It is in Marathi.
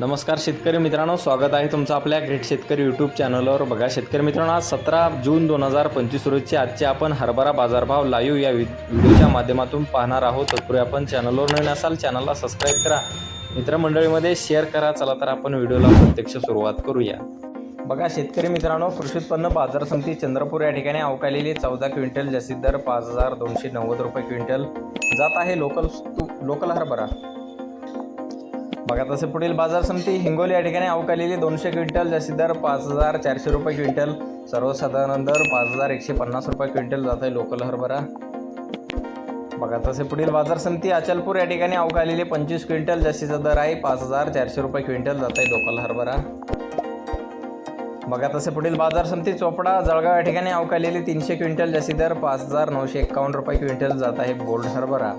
नमस्कार शेतकरी मित्रांनो स्वागत आहे तुमचं आपल्या ग्रेट शेतकरी यूट्यूब चॅनलवर बघा शेतकरी मित्रांनो आज सतरा जून दोन हजार पंचवीस रोजचे आजचे आपण हरभरा बाजारभाव लाईव्ह या व्हिडिओच्या माध्यमातून पाहणार आहोत. तत्पूर्वी आपण चॅनलवर नवीन असाल चॅनलला सबस्क्राईब करा. मित्रमंडळीमध्ये शेअर करा. चला तर आपण व्हिडिओला प्रत्यक्ष सुरुवात करूया. बघा शेतकरी मित्रांनो कृषी उत्पन्न बाजार समिती चंद्रपूर या ठिकाणी अवकालेली चौदा क्विंटल जास्तीत दर पाच हजार दोनशे नव्वद रुपये क्विंटल जात आहे लोकल लोकल हरभरा. बघा तसे पुढील बाजार समिती हिंगोली या ठिकाणी अवकालेली दोनशे क्विंटल जास्तीत दर पाच हजार चारशे रुपये क्विंटल सर्वसाधारण दर पाच हजार एकशे पन्नास रुपये क्विंटल जात आहे लोकल हरभरा. बघा तसे पुढील बाजार समिती अचलपूर या ठिकाणी अवकालेली पंचवीस क्विंटल जास्तीचा दर आहे पाच हजार चारशे रुपये क्विंटल जात आहे लोकल हरभरा. बघा तसे पुढील बाजार समिती चोपडा जळगाव या ठिकाणी अवकालेली तीनशे क्विंटल जास्ती दर पाच हजार नऊशे एक्कावन्न रुपये क्विंटल जात आहे गोल्ड हरभरा.